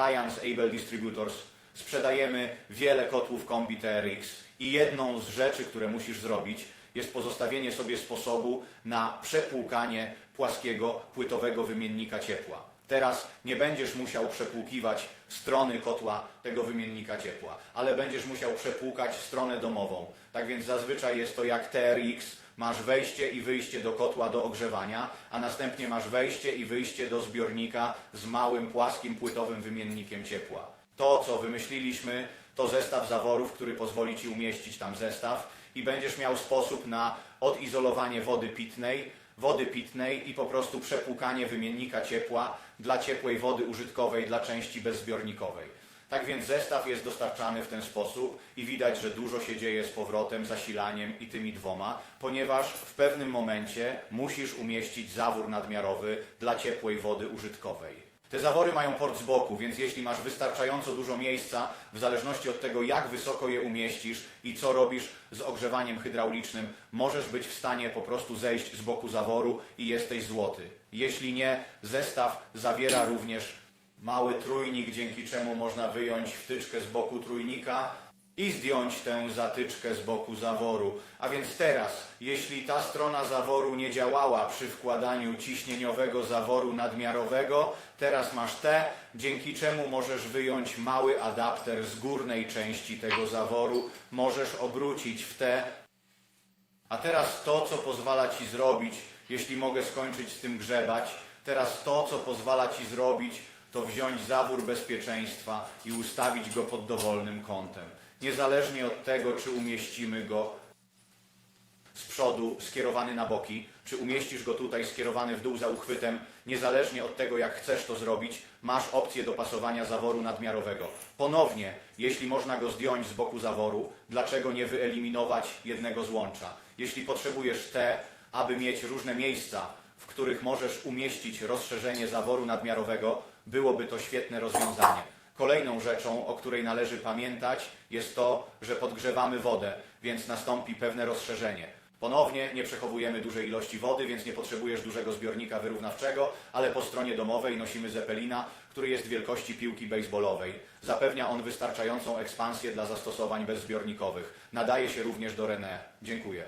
Alliance Able Distributors sprzedajemy wiele kotłów kombi TRX i jedną z rzeczy, które musisz zrobić, jest pozostawienie sobie sposobu na przepłukanie płaskiego płytowego wymiennika ciepła. Teraz nie będziesz musiał przepłukiwać strony kotła tego wymiennika ciepła, ale będziesz musiał przepłukać stronę domową. Tak więc zazwyczaj jest to jak TRX, masz wejście i wyjście do kotła do ogrzewania, a następnie masz wejście i wyjście do zbiornika z małym płaskim płytowym wymiennikiem ciepła. To, co wymyśliliśmy, to zestaw zaworów, który pozwoli Ci umieścić tam zestaw i będziesz miał sposób na odizolowanie wody pitnej, wody pitnej i po prostu przepłukanie wymiennika ciepła dla ciepłej wody użytkowej dla części bezzbiornikowej. Tak więc zestaw jest dostarczany w ten sposób i widać, że dużo się dzieje z powrotem, zasilaniem i tymi dwoma, ponieważ w pewnym momencie musisz umieścić zawór nadmiarowy dla ciepłej wody użytkowej. Te zawory mają port z boku, więc jeśli masz wystarczająco dużo miejsca, w zależności od tego, jak wysoko je umieścisz i co robisz z ogrzewaniem hydraulicznym, możesz być w stanie po prostu zejść z boku zaworu i jesteś złoty. Jeśli nie, zestaw zawiera również mały trójnik, dzięki czemu można wyjąć wtyczkę z boku trójnika i zdjąć tę zatyczkę z boku zaworu. A więc teraz, jeśli ta strona zaworu nie działała przy wkładaniu ciśnieniowego zaworu nadmiarowego, teraz masz te, dzięki czemu możesz wyjąć mały adapter z górnej części tego zaworu, możesz obrócić w te a teraz to, co pozwala Ci zrobić, jeśli mogę skończyć z tym grzebać, teraz to, co pozwala Ci zrobić, to wziąć zawór bezpieczeństwa i ustawić go pod dowolnym kątem. Niezależnie od tego, czy umieścimy go z przodu skierowany na boki, czy umieścisz go tutaj skierowany w dół za uchwytem, niezależnie od tego, jak chcesz to zrobić, masz opcję dopasowania zaworu nadmiarowego. Ponownie, jeśli można go zdjąć z boku zaworu, dlaczego nie wyeliminować jednego złącza? Jeśli potrzebujesz te, aby mieć różne miejsca, w których możesz umieścić rozszerzenie zaworu nadmiarowego, byłoby to świetne rozwiązanie. Kolejną rzeczą, o której należy pamiętać, jest to, że podgrzewamy wodę, więc nastąpi pewne rozszerzenie. Ponownie nie przechowujemy dużej ilości wody, więc nie potrzebujesz dużego zbiornika wyrównawczego, ale po stronie domowej nosimy Zeppelina, który jest wielkości piłki baseballowej. Zapewnia on wystarczającą ekspansję dla zastosowań bezzbiornikowych. Nadaje się również do René. Dziękuję.